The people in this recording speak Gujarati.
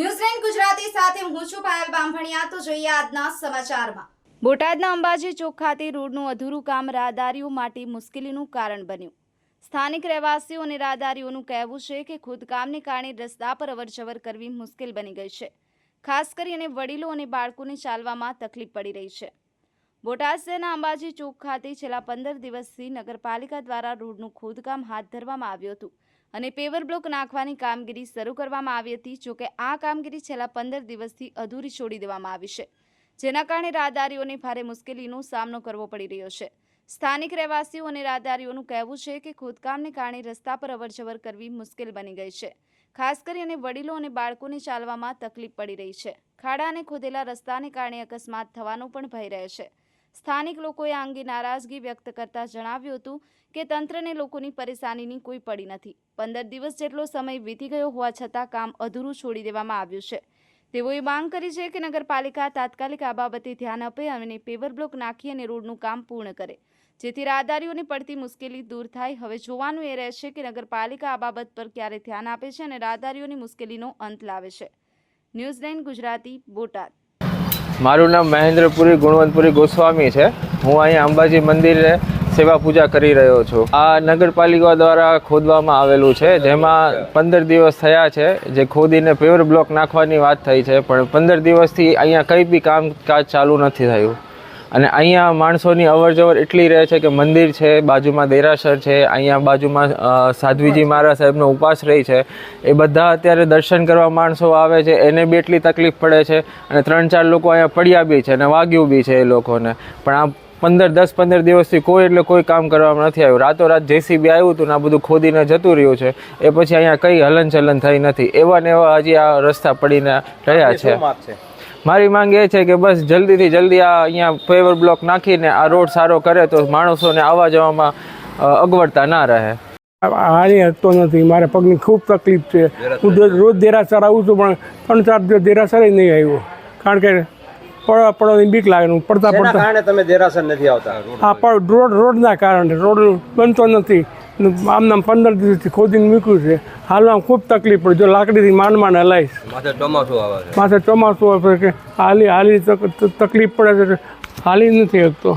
ન્યૂઝલેન્ડ ગુજરાતી સાથે હું છું પાયલ બામભણિયા તો જોઈએ આજના સમાચારમાં. બોટાદના અંબાજી ચોક ખાતે રોડનું અધૂરું કામ રાહદારીઓ માટે મુશ્કેલીનું કારણ બન્યું. સ્થાનિક રહેવાસીઓ અને રાહદારીઓનું કહેવું છે કે ખોદકામને કારણે રસ્તા પર અવરજવર કરવી મુશ્કેલ બની ગઈ છે. ખાસ કરીને વડીલો અને બાળકોને ચાલવામાં તકલીફ પડી રહી છે. બોટાદ શહેરના અંબાજી ચોક ખાતે છેલ્લા પંદર દિવસથી નગરપાલિકા દ્વારા રોડનું ખોદકામ હાથ ધરવામાં આવ્યું હતું અને પેવર બ્લોક નાખવાની કામગીરી શરૂ કરવામાં આવી હતી જોકે આ કામગીરી છેલ્લા પંદર દિવસથી અધૂરી છોડી દેવામાં આવી છે, જેના કારણે રાહદારીઓને ભારે મુશ્કેલીનો સામનો કરવો પડી રહ્યો છે. સ્થાનિક રહેવાસીઓ અને રાહદારીઓનું કહેવું છે કે ખોદકામને કારણે રસ્તા પર અવરજવર કરવી મુશ્કેલ બની ગઈ છે. ખાસ કરીને વડીલો અને બાળકોને ચાલવામાં તકલીફ પડી રહી છે. ખાડા અને ખોદેલા રસ્તાને કારણે અકસ્માત થવાનો પણ ભય રહે છે. સ્થાનિક લોકોએ આ અંગે નારાજગી વ્યક્ત કરતા જણાવ્યું હતું કે તંત્રને લોકોની પરેશાનીની કોઈ પડી નથી. પંદર દિવસ જેટલો સમય વીતી ગયો હોવા છતાં કામ અધૂરું છોડી દેવામાં આવ્યું છે. તેઓએ માંગ કરી છે કે નગરપાલિકા તાત્કાલિક આ બાબતે ધ્યાન આપે અને પેવર બ્લોક નાખી અને રોડનું કામ પૂર્ણ કરે. જેથી રાહદારીઓને પડતી મુશ્કેલી દૂર થાય. હવે જોવાનું એ રહેશે કે નગરપાલિકા આ બાબત પર ક્યારે ધ્યાન આપે છે અને રાહદારીઓની મુશ્કેલીનો અંત લાવે છે. ન્યૂઝલેન્ડ ગુજરાતી બોટાદ. મારું નામ મહેન્દ્રપુરી ગુણવંતપુરી ગોસ્વામી છે. હું અહીંયા અંબાજી મંદિરે સેવા પૂજા કરી રહ્યો છું. આ નગરપાલિકા દ્વારા ખોદવામાં આવેલું છે, જેમાં પંદર દિવસ થયા છે, જે ખોદીને પેવર બ્લોક નાખવાની વાત થઈ છે, પણ પંદર દિવસથી અહીંયા કંઈ બી કામકાજ ચાલુ નથી થયું. અને અહીંયા માણસોની અવર જવર એટલી રહે છે કે મંદિર છે બાજુમાં દેરાસર છે અહીંયા બાજુમાં સાધ્વીજી મહારાજ સાહેબનો ઉપાસ રહી છે. એ બધા અત્યારે દર્શન કરવા માણસો આવે છે એને બી એટલી તકલીફ પડે છે અને ત્રણ ચાર લોકો અહીંયા પડ્યા બી છે અને વાગ્યું બી છે એ લોકોને. પણ આ પંદર દસ પંદર દિવસથી કોઈ એટલે કોઈ કામ કરવામાં નથી આવ્યું. રાતોરાત જેસીબી આવ્યું હતું ને આ બધું ખોદીને જતું રહ્યું છે. એ પછી અહીંયા કંઈ હલનચલન થઈ નથી. એવા ને એવા હજી આ રસ્તા પડીને રહ્યા છે? મારી માંગ એ છે કે બસ જલ્દીથી જલ્દી આ અહીંયા ફેવર બ્લોક નાખીને આ રોડ સારો કરે તો માણસોને આવવા જવામાં અગવડતા ના રહે. હારી હતો નથી. મારે પગની ખૂબ તકલીફ છે. હું રોજ દેરાસર આવું છું પણ ત્રણ ચાર દિવસ દેરાસર નહીં આવ્યો. કારણ કે પડવા પડવાની બીક લાગે પડતા પડતા કારણે તમે દેરાસર નથી આવતા? હા પણ રોડ રોડના કારણે. રોડ બનતો નથી. ને આમ નામ પંદર દિવસથી ખોદીને મૂક્યું છે. હાલમાં ખૂબ તકલીફ પડે. જો લાકડીથી માંડ માંડ હલાવીશ માથે ચોમાસું આવે માથે ચોમાસું હોય કે હાલી હાલી તક- તકલીફ પડે છે હાલી નથી શકતો.